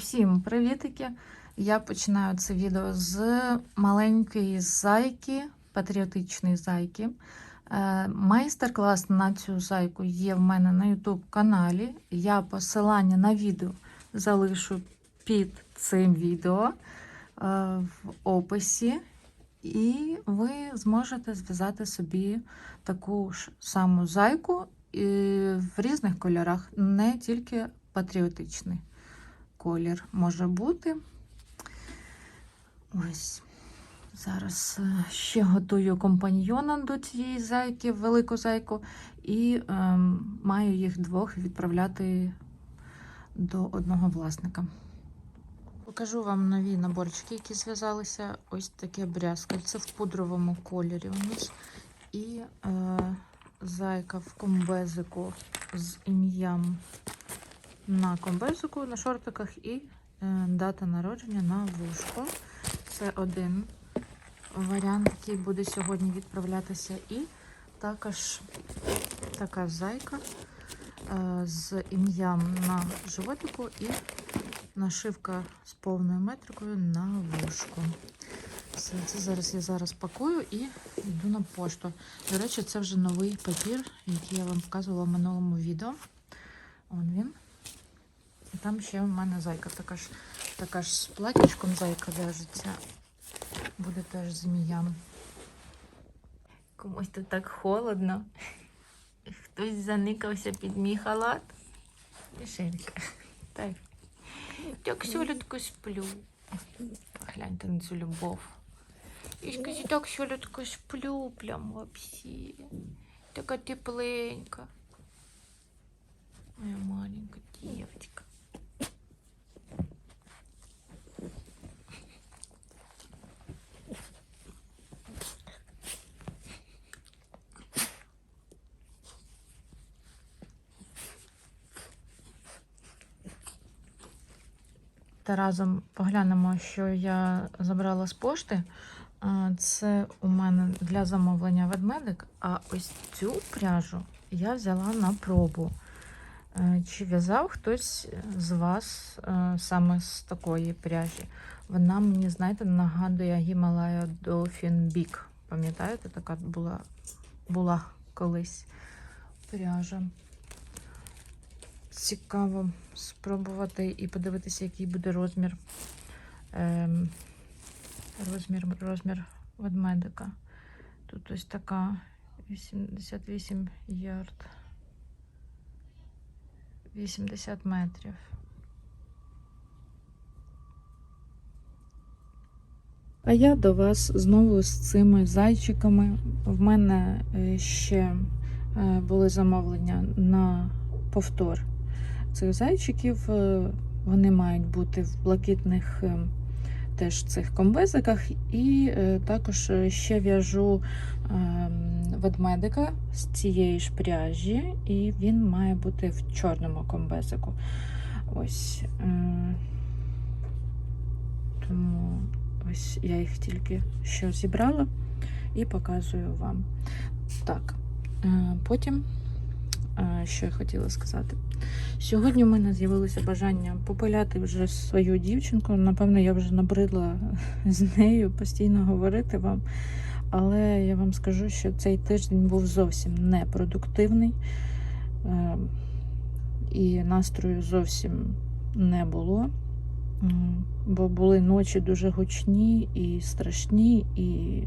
Усім привітики! Я починаю це відео з маленької зайки, патріотичної зайки. Е, Майстер-клас на цю зайку є в мене на YouTube каналі. Я посилання на відео залишу під цим відео е, в описі, і ви зможете зв'язати собі таку ж саму зайку в різних кольорах, не тільки патріотичний колір може бути. Ось. Зараз е, ще готую компаньйона до цієї зайки, велику зайку, і е, маю їх двох відправляти до одного власника. Покажу вам нові наборчики, які зв'язалися. Ось таке брязкальце в пудровому кольорі у нас. І е, зайка в комбезику з ім'ям на комбезику, на шортиках і е, дата народження на вушко. Це один варіант, який буде сьогодні відправлятися. І також така зайка е, з ім'ям на животику і нашивка з повною метрикою на вушку. Все, це зараз я зараз пакую і йду на пошту. До речі, це вже новий папір, який я вам показувала в минулому відео. Он він. І там ще в мене зайка така ж, така ж з платічком зайка в'яжеться. Буде теж зміям. Комусь тут так холодно. Хтось заникався під мій халат. Мішелька. Так. Так солодко сплю. Погляньте на цю любов. Я ж кажу, так солодко сплю прям вообще. Така тепленька. Моя маленькая девочка. Та разом поглянемо, що я забрала з пошти. Це у мене для замовлення ведмедик, а ось цю пряжу я взяла на пробу. Е, Чи в'язав хтось з вас е, саме з такої пряжі? Вона мені, знаєте, нагадує Гімалая Dolphin Big. Пам'ятаєте, така була, була колись пряжа. Цікаво спробувати і подивитися, який буде розмір. Ем, розмір, розмір ведмедика. Тут ось така 88 ярд. 80 метрів. А я до вас знову з цими зайчиками. В мене е, ще е, були замовлення на повтор цих зайчиків. Е, Вони мають бути в блакитних е, теж цих комбезиках. І е, також ще в'яжу ведмедика з цієї ж пряжі, і він має бути в чорному комбезику. Ось. Тому ось я їх тільки що зібрала і показую вам. Так, потім. Що я хотіла сказати? Сьогодні в мене з'явилося бажання попиляти вже свою дівчинку. Напевно, я вже набридла з нею постійно говорити вам. Але я вам скажу, що цей тиждень був зовсім непродуктивний, і настрою зовсім не було. Бо були ночі дуже гучні і страшні, і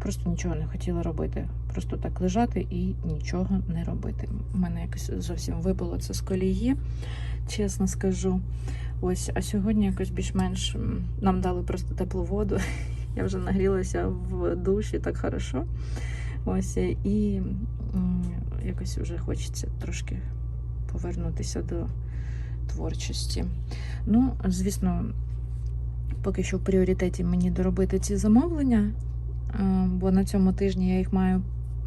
просто нічого не хотіла робити. Просто так лежати і нічого не робити. У мене якось зовсім вибило це з колії, чесно скажу. Ось, а сьогодні якось більш-менш нам дали просто теплу воду. Я вже нагрілася в душі так хорошо. Ось, і якось вже хочеться трошки повернутися до творчості. Ну, звісно, поки що в пріоритеті мені доробити ці замовлення, бо на цьому тижні я їх маю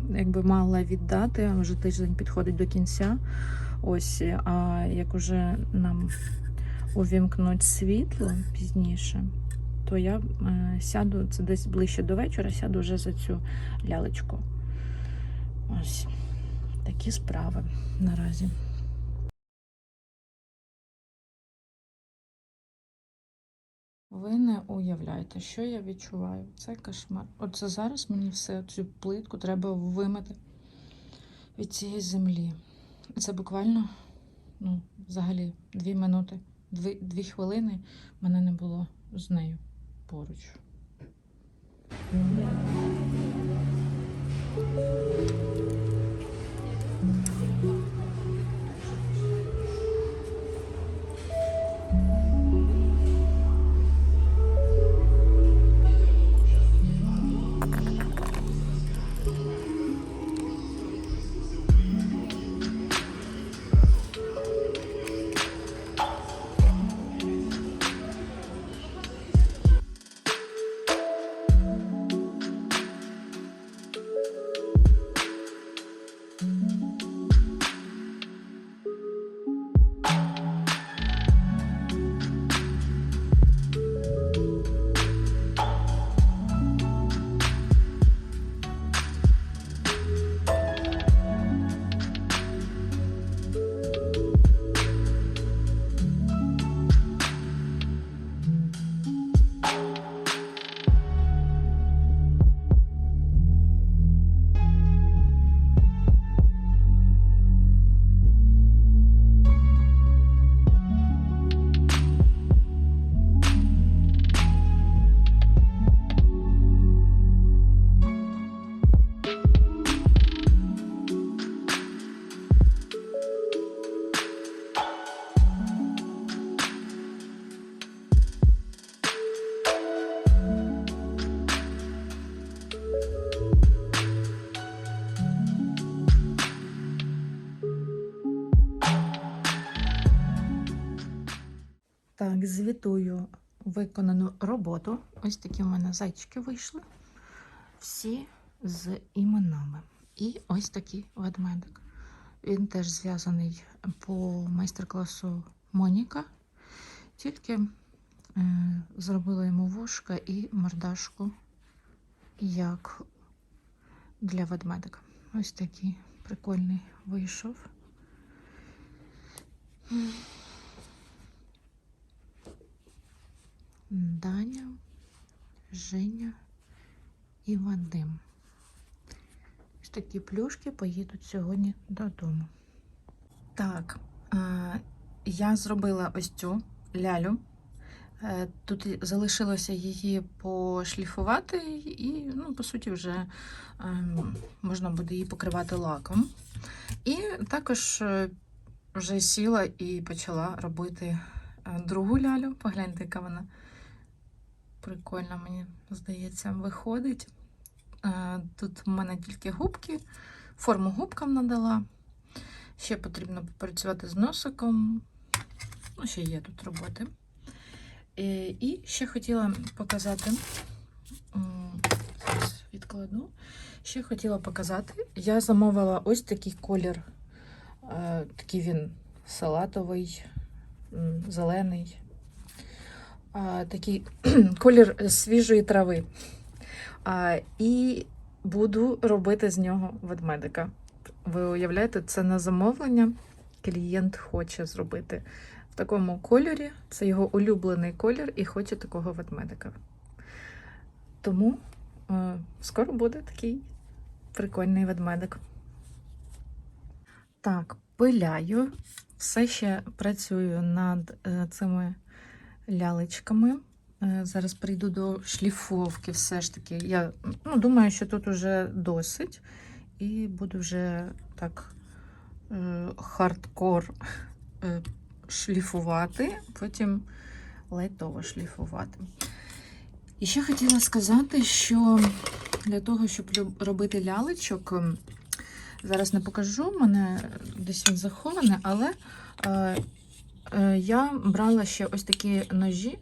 якби мала віддати, вже тиждень підходить до кінця. Ось, а як уже нам увімкнуть світло пізніше, то я е, сяду, це десь ближче до вечора, сяду вже за цю лялечку. Ось такі справи наразі. Ви не уявляєте, що я відчуваю. Це кошмар. Оце зараз мені все цю плитку треба вимити від цієї землі. Це буквально, ну, взагалі, дві минути, дві, дві хвилини мене не було з нею поруч. Звітую виконану роботу. Ось такі в мене зайчики вийшли. Всі з іменами. І ось такий ведмедик. Він теж зв'язаний по майстер-класу Моніка. Тільки е, зробила йому вушка і мордашку, як для ведмедика. Ось такий прикольний вийшов. Даня, Женя і Вадим. Ось такі плюшки поїдуть сьогодні додому. Так, е, я зробила ось цю лялю. Е, Тут залишилося її пошліфувати, і, ну, по суті, вже е, можна буде її покривати лаком. І також вже сіла і почала робити другу лялю. Погляньте, яка вона прикольно, мені здається, виходить. Е, Тут в мене тільки губки, форму губкам надала. Ще потрібно попрацювати з носиком. Ну, ще є тут роботи. Е, І ще хотіла показати, відкладу. Ще хотіла показати, я замовила ось такий колір. Е, Такий він салатовий, зелений. Такий колір свіжої трави. А, І буду робити з нього ведмедика. Ви уявляєте, це на замовлення. Клієнт хоче зробити в такому кольорі. Це його улюблений колір і хоче такого ведмедика. Тому е, скоро буде такий прикольний ведмедик. Так, пиляю. Все ще працюю над е, цими лялечками. Е, Зараз прийду до шліфовки, все ж таки. Я ну, думаю, що тут уже досить. І буду вже так е, хардкор е, шліфувати, потім лайтово шліфувати. І ще хотіла сказати, що для того, щоб робити лялечок, ем, зараз не покажу, мене десь він захований, але е, я брала ще ось такі ножі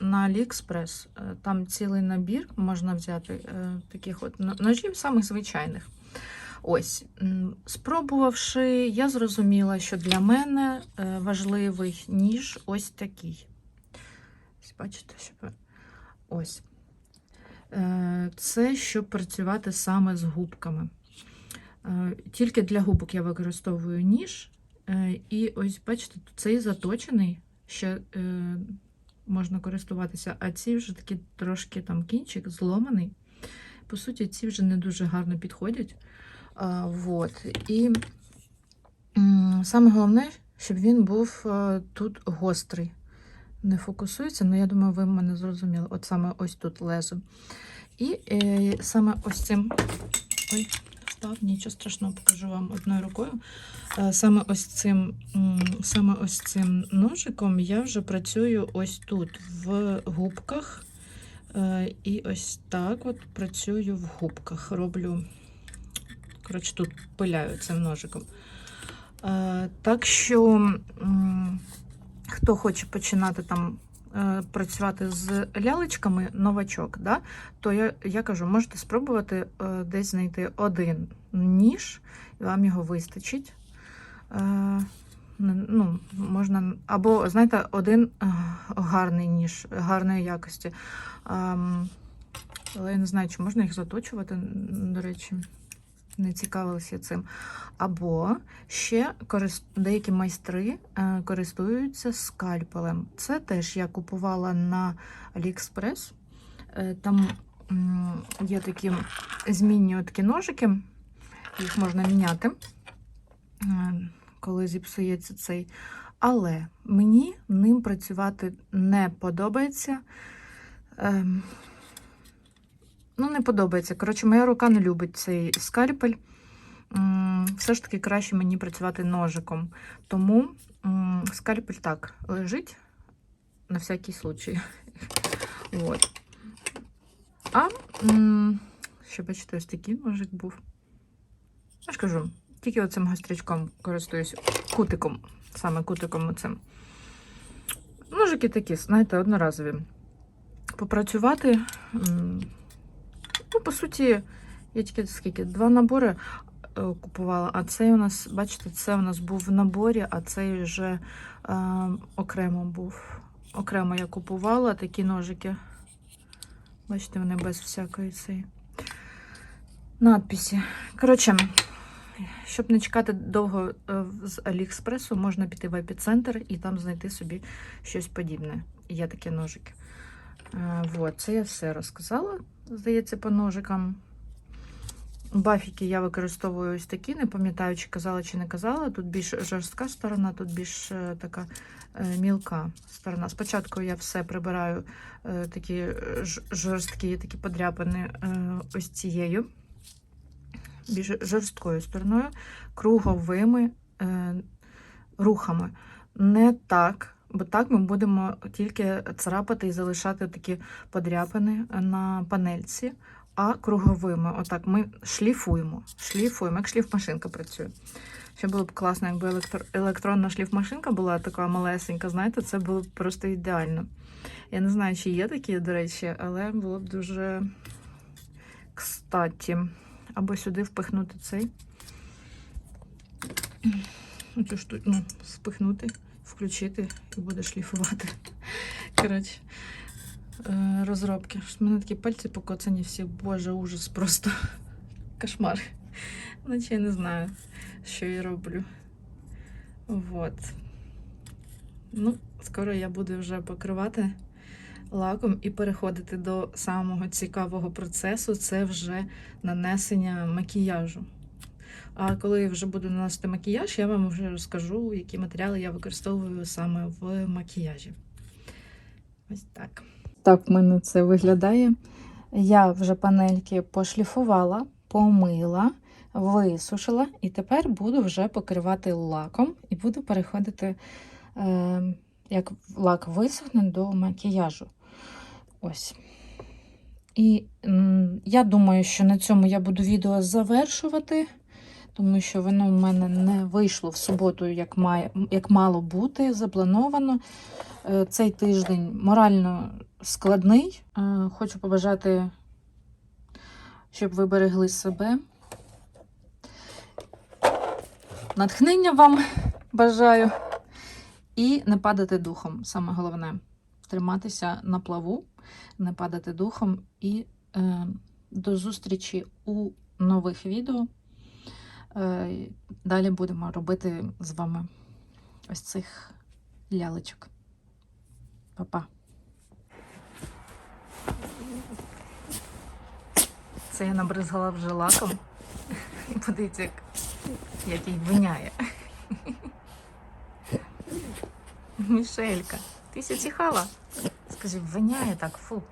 на AliExpress. Е, Там цілий набір можна взяти е, таких от ножів, самих звичайних. Ось, спробувавши, я зрозуміла, що для мене е, важливий ніж ось такий. Бачите, що ось. Е, Це щоб працювати саме з губками. Е, Тільки для губок я використовую ніж. Е, І ось, бачите, цей заточений ще е, можна користуватися, а ці вже такі трошки там кінчик зломаний. По суті, ці вже не дуже гарно підходять. А, вот. І саме головне, щоб він був е, тут гострий. Не фокусується, але я думаю, ви мене зрозуміли. От саме ось тут лезо. І е, саме ось цим. Ой, впав, нічого страшного, покажу вам одною рукою. Е, Саме ось цим, саме ось цим ножиком я вже працюю ось тут, в губках. Е, І ось так от працюю в губках. Роблю, коротше, тут пиляю цим ножиком. Е, Так що, хто хоче починати там працювати з лялечками, новачок, да, то я, я кажу, можете спробувати е, десь знайти один ніж, і вам його вистачить. Е, ну, можна, або, знаєте, один е, гарний ніж, гарної якості. Ем, але я не знаю, чи можна їх заточувати, до речі, не цікавилася цим. Або ще деякі майстри е, користуються скальпелем. Це теж я купувала на AliExpress. Е, там є такі змінні такі ножики, їх можна міняти, е, коли зіпсується цей. Але мені ним працювати не подобається. Ну, не подобається. Коротше, моя рука не любить цей скальпель. Все ж таки краще мені працювати ножиком. Тому скальпель так лежить на всякий случай. От. А ще бачите, ось такий ножик був. Я ж кажу, тільки оцим гострячком користуюсь кутиком, саме кутиком оцим. Ножики такі, знаєте, одноразові. Попрацювати. Ну, по суті, я тільки скільки? Два набори е, купувала, а цей у нас, бачите, це у нас був в наборі, а цей вже е, окремо був. Окремо я купувала такі ножики. Бачите, вони без всякої цієї надписі. Коротше, щоб не чекати довго е, з Аліекспресу, можна піти в епіцентр і там знайти собі щось подібне. Є такі ножики. Е, Вот, це я все розказала, здається, по ножикам. Бафіки я використовую ось такі, не пам'ятаю, чи казала, чи не казала. Тут більш жорстка сторона, тут більш е, така е, мілка сторона. Спочатку я все прибираю е, такі жорсткі, такі подряпини ось цією, більш жорсткою стороною, круговими рухами. Не так, бо так ми будемо тільки царапати і залишати такі подряпини на панельці, а круговими. Отак ми шліфуємо. Шліфуємо, як шліфмашинка працює. Ще було б класно, якби електро- електронна шліфмашинка була така малесенька, знаєте, це було б просто ідеально. Я не знаю, чи є такі, до речі, але було б дуже кстаті. Або сюди впихнути цей. Шту... ну, спихнути, включити і буде шліфувати. Коротше, е, розробки. У мене такі пальці покоцані всі. Боже, ужас просто. Кошмар. Наче я не знаю, що я роблю. Вот. Ну, скоро я буду вже покривати лаком і переходити до самого цікавого процесу це вже нанесення макіяжу. А коли вже буду наносити макіяж, я вам вже розкажу, які матеріали я використовую саме в макіяжі. Ось так. Так в мене це виглядає. Я вже панельки пошліфувала, помила, висушила, і тепер буду вже покривати лаком і буду переходити, е, як лак висохне, до макіяжу. Ось. І м, я думаю, що на цьому я буду відео завершувати, тому що воно в мене не вийшло в суботу, як, має, як мало бути, заплановано. Е, Цей тиждень морально складний. Е, Хочу побажати, щоб ви берегли себе. Натхнення вам бажаю. І не падати духом, саме головне триматися на плаву, не падати духом. І е, до зустрічі у нових відео. Е, далі будемо робити з вами ось цих лялечок. Па-па! Це я набризгала вже лаком. Подивіться, як, як їй виняє. Мішелька, ти сяціхала? Скажи, виняє так, фу.